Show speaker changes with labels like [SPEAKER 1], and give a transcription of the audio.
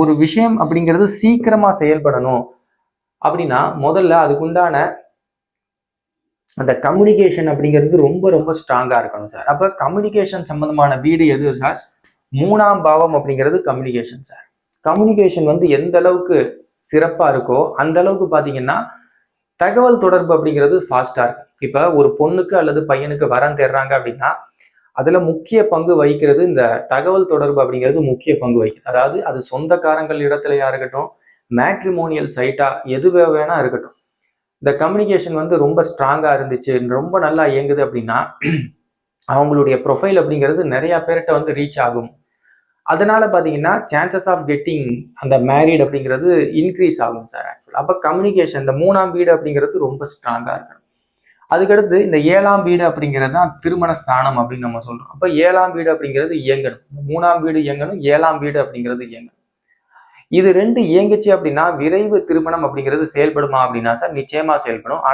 [SPEAKER 1] ஒரு விஷயம் அப்படிங்கிறது சீக்கிரமா செயல்படணும். அப்படின்னா முதல்ல அதுக்குண்டான அந்த கம்யூனிகேஷன் அப்படிங்கிறது ரொம்ப ரொம்ப ஸ்ட்ராங்கா இருக்கணும் சார் அப்ப கம்யூனிகேஷன் சம்பந்தமான வீடு எது சார் மூணாம் பாவம் அப்படிங்கிறது கம்யூனிகேஷன் சார் கம்யூனிகேஷன் வந்து எந்த அளவுக்கு சிறப்பா இருக்கோ அந்த அளவுக்கு பாத்தீங்கன்னா தகவல் தொடர்பு அப்படிங்கிறது ஃபாஸ்டா இருக்கும். இப்ப ஒரு பொண்ணுக்கு அல்லது பையனுக்கு வரன் தேடுறாங்க அப்படின்னா அதில் முக்கிய பங்கு வகிக்கிறது இந்த தகவல் தொடர்பு அப்படிங்கிறது முக்கிய பங்கு வகிக்குது. அதாவது அது சொந்தக்காரங்கள் இடத்துலையா இருக்கட்டும் மேட்ரிமோனியல் சைட்டா எது வேணா இருக்கட்டும். இந்த கம்யூனிகேஷன் வந்து ரொம்ப ஸ்ட்ராங்காக இருந்துச்சு ரொம்ப நல்லா இயங்குது அப்படின்னா அவங்களுடைய ப்ரொஃபைல் அப்படிங்கிறது நிறையா பேர்கிட்ட வந்து ரீச் ஆகும். அதனால பார்த்தீங்கன்னா சான்சஸ் ஆஃப் கெட்டிங் அந்த மேரிட் அப்படிங்கிறது இன்க்ரீஸ் ஆகும் சார் ஆக்சுவலாக அப்போ கம்யூனிகேஷன் இந்த மூணாம் வீடு அப்படிங்கிறது ரொம்ப ஸ்ட்ராங்காக இருக்கணும். அதுக்கடுத்து இந்த ஏழாம் வீடு அப்படிங்கிறது தான் திருமண ஸ்தானம் அப்படின்னு நம்ம சொல்றோம். அப்போ ஏழாம் வீடு அப்படிங்கிறது இயங்கணும். மூணாம் வீடு இயங்கணும் ஏழாம் வீடு அப்படிங்கிறது இயங்கணும். இது ரெண்டு இயங்குச்சு அப்படின்னா விரைவு திருமணம் அப்படிங்கிறது செயல்படுமா அப்படின்னா சார் நிச்சயமா செயல்படும்.